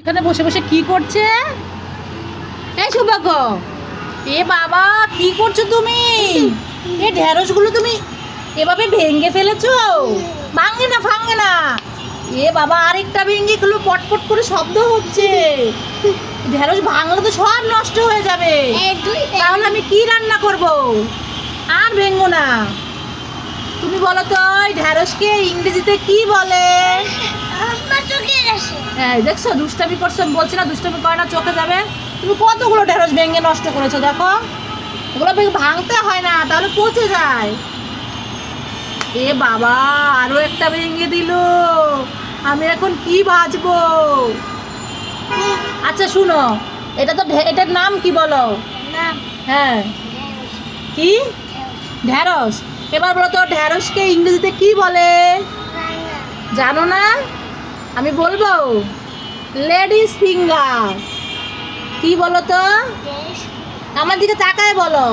এখানে বসে বসে কি করছে? এই সৌভাগ্য এ বাবা কি করছ তুমি? এ ঢেঁড়সগুলো তুমি এভাবে ভেঙে ফেলেছো? ভাঙে না ভাঙে না। এ বাবা আরেকটা ভেঙে গুলো পটপট করে শব্দ হচ্ছে। ঢেঁড়স ভাঙলে তো সব নষ্ট হয়ে যাবে। তাহলে আমি কি রান্না করব? আর ভেঙো না। তুমি বলো তো ঢেঁড়সকে ইংরেজিতে কি বলে? হ্যাঁ দেখছ? দুষ্টামি করছ আমি বলছি না দুষ্টামি করে না চোখে যাবে। তুমি কতগুলো ঢেঁড়স ভেঙে নষ্ট করেছ দেখো? ওগুলো ভাঙতে হয় না তাহলে পচে যায়। এ বাবা আরও একটা ভেঙে দিল। আমি এখন কি বাজবো আচ্ছা শুনো এটা তো এটার নাম কি বলো? হ্যাঁ। কি? ঢেঁড়স। এবার বলো তো ঢেঁড়সকে ইংরেজিতে কি বলে? জানো না? আমি বলব, লেডিস ফিঙ্গার। কি বলো তো? আমার দিকে তাকায় বলো।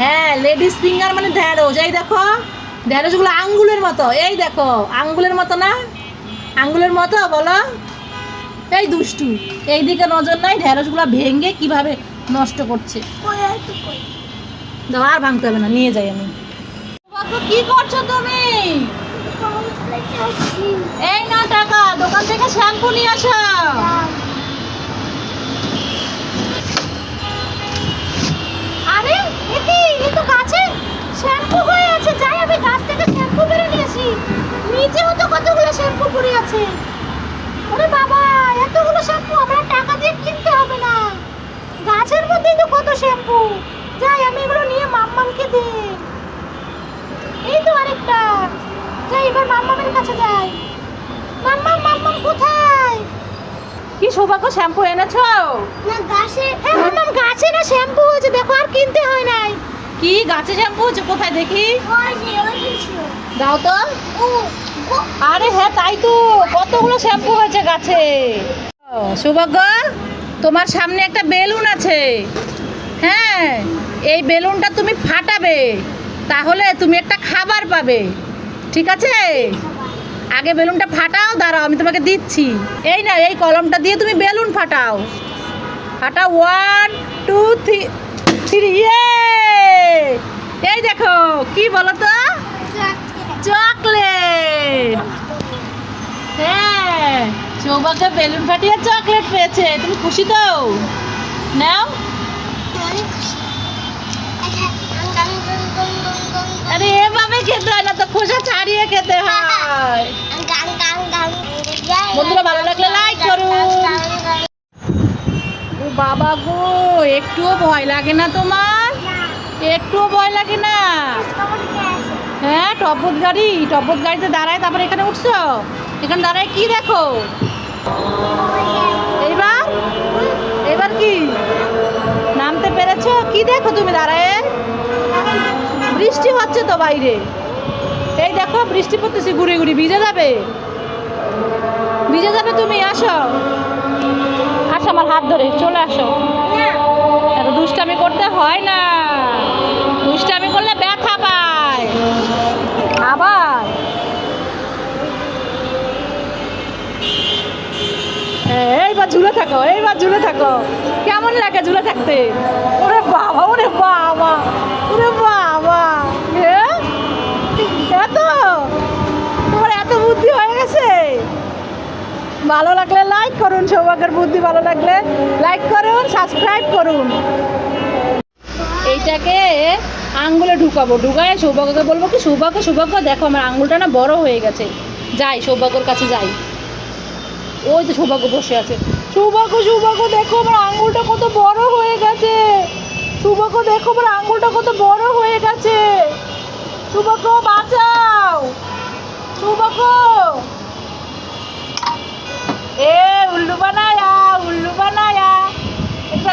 হ্যাঁ লেডিস ফিঙ্গার মানে ঢ্যাঁড়স এই দেখো ঢ্যাঁড়সগুলো আঙ্গুলের মতো। এই দেখো, আঙ্গুলের মতো না? আঙ্গুলের মতো, বলো। এই দুষ্টু এই দিকে নজর নাই ঢ্যাঁড়সগুলো ভেঙে কীভাবে নষ্ট করছে? আর ভাঙতে হবে না, নিয়ে যাই আমি। কি করছ তুমি? এই না টাকা দোকান থেকে শ্যাম্পু নিয়ে আসো। সৌভাগ্য শ্যাম্পু এনেছো? মাম্মাম গাছে না শ্যাম্পু হয়েছে দেখো আর কিনতে হয় নাই। কি গাছে শ্যাম্পু হয়েছে? কোথায় দেখি? দাও তো। আরে হ্যাঁ তাই তো কতগুলো শ্যাম্পু হয়েছে গাছে? সৌভাগ্য তোমার সামনে একটা বেলুন আছে। হ্যাঁ এই বেলুনটা তুমি ফাটাবে তাহলে তুমি একটা খাবার পাবে। ঠিক আছে? আগে বেলুনটা ফাটাও দাঁড়াও আমি তোমাকে দিচ্ছি। এই না এই কলমটা দিয়ে তুমি বেলুন ফাটাও। ফাটাও ওয়ান টু থ্রি থ্রি এই দেখো কি বলো তো চকলেট। হ্যাঁ সৌভাগ্য বেলুন ফাটিয়ে চকলেট পেয়েছে। তুমি খুশি তো? নাও। আরে এভাবে খেতে হয় না তো, খোসা ছাড়িয়ে খেতে হয়। বন্ধুরা, ভালো লাগলে লাইক করুন। ও বাবা গো, একটুও ভয় লাগে না তোমার? একটুও ভয় লাগে না? হ্যাঁ টপত গাড়ি টপত গাড়িতে দাঁড়ায়, তারপরে এখানে উঠছো? এখানে দাঁড়ায় কি দেখো? এইবার? এবার কি? নামতে পেরেছ? কি দেখো তুমি দাঁড়ায়? বৃষ্টি হচ্ছে তো বাইরে। এই দেখো, বৃষ্টি পড়তেছে ঘুরে ঘুরে ভিজে যাবে। ভিজে যাবে তুমি, আসো। আসো আমার হাত ধরে, চলে আসো। এত দুষ্টামি করতে হয় না। দুষ্টামি করলে ব্যথা পায়। আবার। এইবার ঝুলে থাকো, এইবার ঝুলে থাকো। কেমন লাগে ঝুলে থাকতে? ওরে বাবা ওরে বাবা ওরে বাবা এ? এত তোমার এত বুদ্ধি হয়ে গেছে ভালো লাগলে লাইক করুন, সৌভাগ্যের বুদ্ধি ভালো লাগলে লাইক করুন সাবস্ক্রাইব করুন। এইটাকে আঙ্গুলে ঢুকাবো, ঢুকায় সৌভাগ্যকে বলব কি, সৌভাগ্য সৌভাগ্য, দেখো আমার আঙ্গুলটা না বড় হয়ে গেছে। যাই, সৌভাগ্যর কাছে যাই। ওই তো সৌভাগ্য বসে আছে। সৌভাগ্য সৌভাগ্য, দেখো আমার আঙ্গুলটা কত বড় হয়ে গেছে। সৌভাগ্য, দেখো আমার আঙ্গুলটা কত বড় হয়ে গেছে। সৌভাগ্য বাঁচাও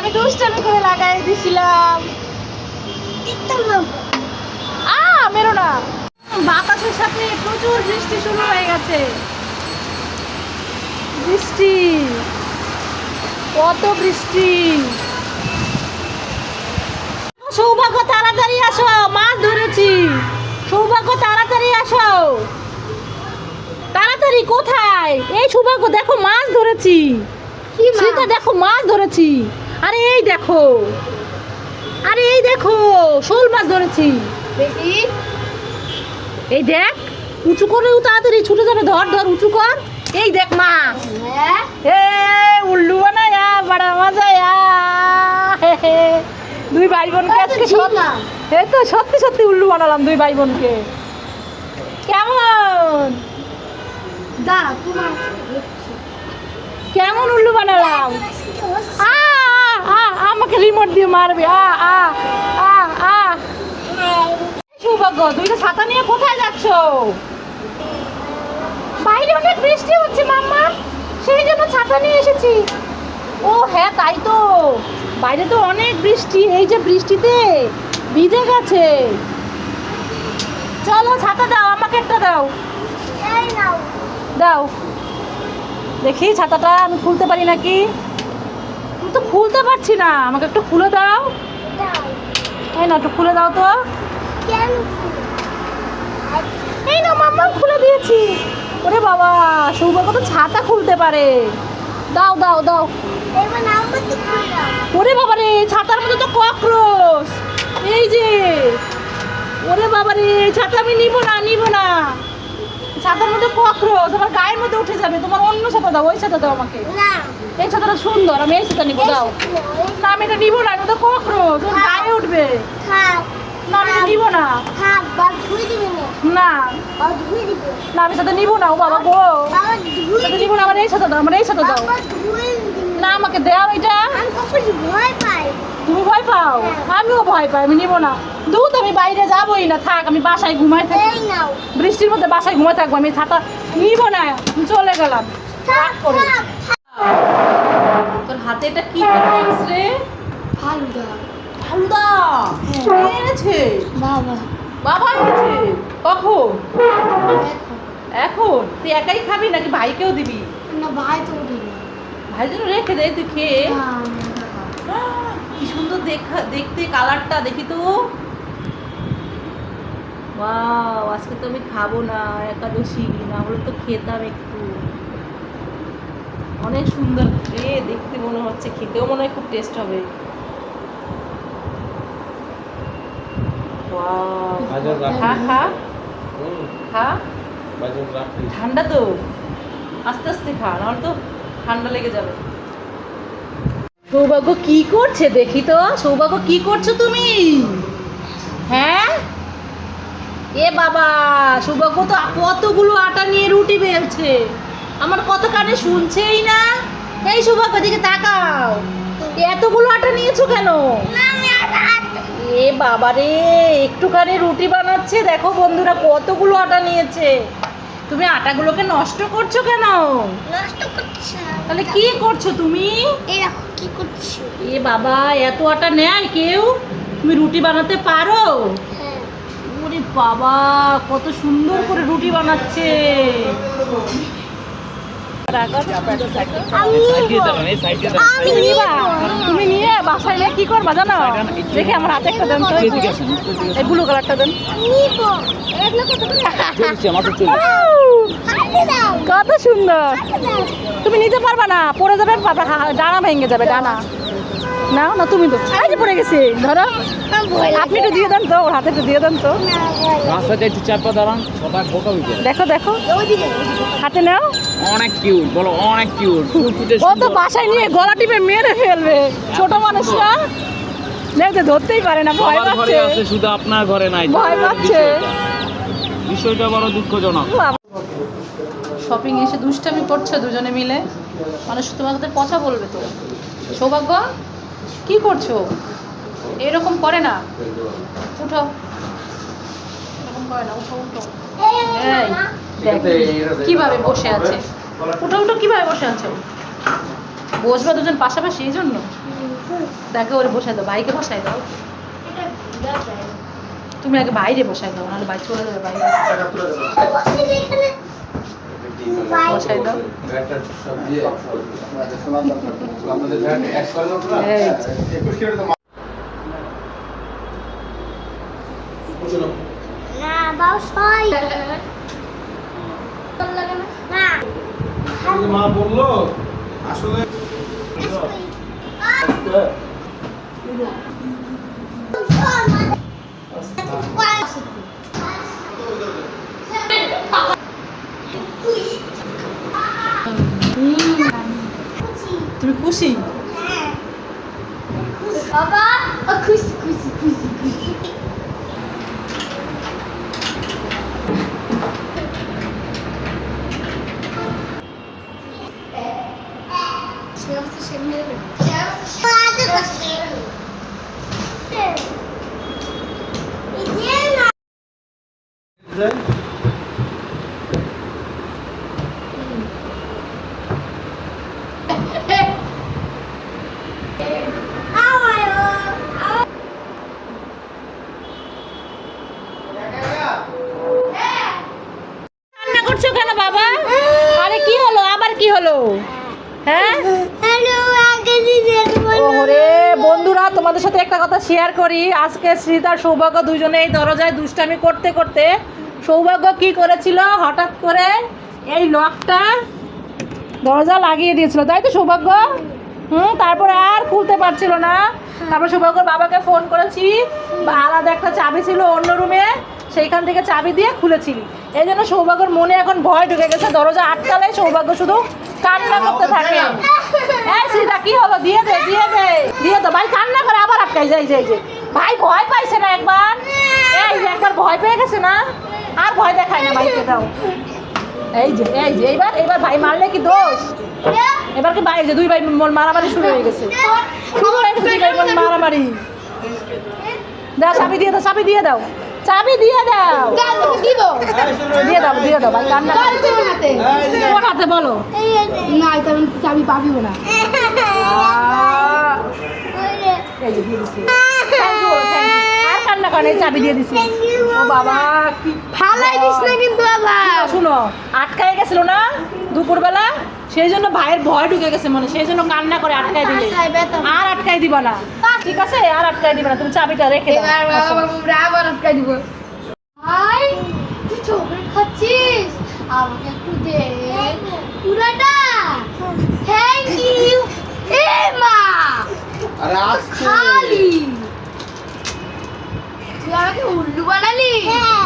আমি দুষ্টামি করে লাগাই দিছিলাম। আ মেরো না। বাতাসের সাথে প্রচুর বৃষ্টি শুরু হয়ে গেছে। বৃষ্টি। কত বৃষ্টি। সৌভাগ্য তাড়াতাড়ি আসো। মাছ ধরেছি। সৌভাগ্য তাড়াতাড়ি আসো। তাড়াতাড়ি কোথায়? এই সৌভাগ্য দেখো মাছ ধরেছি। কি দেখো মাছ ধরেছি। আরে এই দেখো। আরে এই দেখো শোল মাছ ধরেছি। এই দেখ উঁচু করে তাড়াতাড়ি ছুটে যাবে ধর ধর উঁচু কর। এই দেখ মা। হ্যাঁ? এ উল্লু বানায়া বড় হে হে। দুই ভাই বোনকে আজকে এই তো সত্যি সত্যি উল্লু বানালাম দুই ভাই বোনকে কেমন? দাঁড়া তোমার কেমন উল্লু বানালাম? আ আ, আমাকে রিমোট দিয়ে মারবে আ আ আ আ। সৌভাগ্য তুই তো ছাতা নিয়ে কোথায় যাচ্ছ? বাইরে অনেক বৃষ্টি হচ্ছে মাম্মা। সেই জন্য ছাতা নিয়ে এসেছি। ও হ্যাঁ তাই তো। বাইরে তো অনেক বৃষ্টি এই যে বৃষ্টিতে ভিজে গেছে। চলো ছাতা দাও আমাকে একটা দাও। নাও। দাও। দেখি ছাতাটা আমি খুলতে পারি নাকি? আমি তো খুলতে পারছি না। আমাকে একটু খুলে দাও। এই না একটু খুলে দাও তো। এই না মাম্মা খুলে দিয়েছি। ওরে বাবা সৌভাগ্য তো ছাতা খুলতে পারে। দাও দাও দাও। ওরে বাবা রে ছাতার মধ্যে তো ককরোচ। এই যে। ওরে বাবা রে ছাতা আমি নিব না নিব না। ছাতার মধ্যে ককরোচ আমার গায়ের মধ্যে উঠে যাবে তোমার অন্য ছাতা দাও ওই ছাতা দাও আমাকে। না। এই ছাতাটা সুন্দর আমি এই ছাতা নিবো দাও। না আমি এটা নিবো না এটা ককরোচ ওর গায়ে উঠবে। না আমি নিবো না। না। না। আমি সাথে নিবো না ও বাবা গো। সাথে নিবো না আমার এই সাথে দাও আমার এই সাথে দাও। না আমাকে দাও এটা। ভয় পাই। পাও? আমিও ভয় পাই আমি নিবো না। দুধ আমি বাইরে যাবোই না থাক আমি বাসায় ঘুমাই থাকি বৃষ্টির মধ্যে বাসায় ঘুমাই থাকব আমি ছাতা নিবো না চলে গেলাম। তোর হাতে এটা কি রে? ফালুদা। ফালুদা। এনেছে? বাবা। বাবা এনেছে? কখন? এখন। তুই একাই খাবি নাকি ভাইকেও দিবি? না ভাই তো ভাই জন্য রেখে দে তুই খেয়ে। সুন্দর দেখা দেখতে কালারটা দেখি তো। ওয়াও আজকে তো আমি খাব না একাদশী না হলে তো খেতাম একটু। অনেক সুন্দর এ দেখতে মনে হচ্ছে খেতেও মনে হয় খুব টেস্ট হবে। ঠান্ডা তো। আস্তে আস্তে খা নাহলে তো ঠান্ডা লেগে যাবে। সৌভাগ্য কি করছে দেখি তো। সৌভাগ্য কি করছ তুমি? হ্যাঁ? এ বাবা, সৌভাগ্য তো কতগুলো আটা নিয়ে রুটি বেলছে। আমার কত কানে শুনছেই না। এই সৌভাগ্য দিকে তাকাও। এতগুলো আটা নিয়েছো কেন? এ বাবা রে একটুখানি রুটি বানাচ্ছে। দেখো বন্ধুরা, কতগুলো আটা নিয়েছে। তুমি আটাগুলোকে নষ্ট করছ কেন? নষ্ট করছি না। তাহলে কি করছ তুমি? এই দেখো কি করছি? এ বাবা এত আটা নেয় কেউ? তুমি রুটি বানাতে পারো? হ্যাঁ। ওরে বাবা কত সুন্দর করে রুটি বানাচ্ছে। আমি আমি নিবা? তুমি নিয়ে বাসায় নিয়ে কি করবা জানো? দেখে আমার হাতে একটা দেন তো। এই ব্লু কালারটা দেন। এগুলো কত সুন্দর। তুমি নিতে পারবা না পড়ে যাবে ডানা ভেঙে যাবে ডানা। নাও না তুমি তো যে পড়ে গেছে ধরো। আপনি একটু দিয়ে দেন তো ওর হাতে একটু দিয়ে দেন তো। না দেখো দেখো। হাতে নাও। অনেক কিউট বলো অনেক কিউট ও তো বাসায় নিয়ে গলা টিপে মেরে ফেলবে ছোট মানুষরা দেখতে ধরতেই পারে না ভয় পাচ্ছে। আছে শুধু আপনার ঘরে নাই। ভয় পাচ্ছে। বিষয়টা বড় দুঃখজনক। শপিং এসে দুষ্টামি করছে দুজনে মিলে। মানুষ তোমাদের কথা বলবে তো। সৌভাগ্য? কি করছ? এরকম করে না। উঠো। এরকম করে না উঠো উঠো। কীভাবে বসে আছে। উঠো উঠো কীভাবে বসে আছো বসবে দুজন পাশাপাশি এই জন্য? দেখো ওরে বসাই দাও ভাইকে বসাই দাও। তুমি আগে বাইরে বসাই দাও নাহলে ভাই চলে যাবে বাইরে। বসাই দাও। না বাবা সবাই। ভালো লাগে না। না মা বলল আসলে তুমি খুশি? বাবা খুশি খুশি খুশি। করছ কেন বাবা? আরে কি হলো? আবার কি হলো? হ্যাঁ? ওরে বন্ধুরা তোমাদের সাথে একটা কথা শেয়ার করি। আজকে শ্রীত আর সৌভাগ্য দুজনে এই দরজায় দুষ্টামি করতে করতে সৌভাগ্য কি করেছিল? হঠাৎ করে এই লকটা দরজা লাগিয়ে দিয়েছিল। তাই তো সৌভাগ্য? হুম তারপরে আর খুলতে পারছিল না। তারপর সৌভাগ্যর বাবাকে ফোন করেছি। আলাদা একটা চাবি ছিল অন্য রুমে সেইখান থেকে চাবি দিয়ে খুলেছিলি। এই জন্য সৌভাগ্যর মনে এখন ভয় ঢুকে গেছে। দরজা আটকালে সৌভাগ্য শুধু কান্না করতে থাকে। হ্যাঁ সীতা কি হলো? দিয়ে দে দিয়ে দে দিয়ে দে। ভাই কান্না করে আবার আটকাই যাই যাই যে ভাই ভয় পাইছে না একবার? এই যে একবার ভয় পেয়ে গেছে না? আর ভয় দেখায় না ভাইকে দাও। এই যে এই যে এইবার এইবার ভাই মারলে কি দোষ? এবার কি ভাই যে দুই ভাই মারামারি শুরু হয়ে গেছে। শুরু হয়ে গেছে দুই ভাই মারামারি। দাও চাবি দিয়ে দাও চাবি দিয়ে দাও। চাবি দিয়ে দাও। দিব। দিয়ে দাও দিয়ে দাও ভাই কান্না কোন হাতে বলো? না এটা আমি চাবি পাবিও না। আর কান্না করে চাবি দিয়ে দিছি। ও বাবা কি ফালাই দিস না কিন্তু আবার। শুনো আটকায় গেছিল না দুপুরবেলা? সেই জন্য ভাইয়ের ভয় ঢুকে গেছে মনে সেই জন্য কান্না করে আটকাই দিলে। আর আটকাই দিবা না। ঠিক আছে? আর আটকাই দিবা না তুমি চাবিটা রেখে দাও। আবার আটকাই দিব। ভাই তুই চকলেট খাচ্ছিস? আমাকে একটু দে। পুরাটা। থ্যাংক ইউ এ মা আরে আসছে। খালি। তুই আমাকে উল্লু বানালি? হ্যাঁ।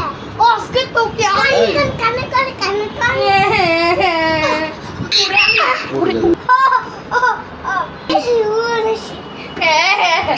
আজকে তোকে আমি কানে কানে কানে কানে। পুরা পড়ে যাবে। হ্যাঁ হ্যাঁ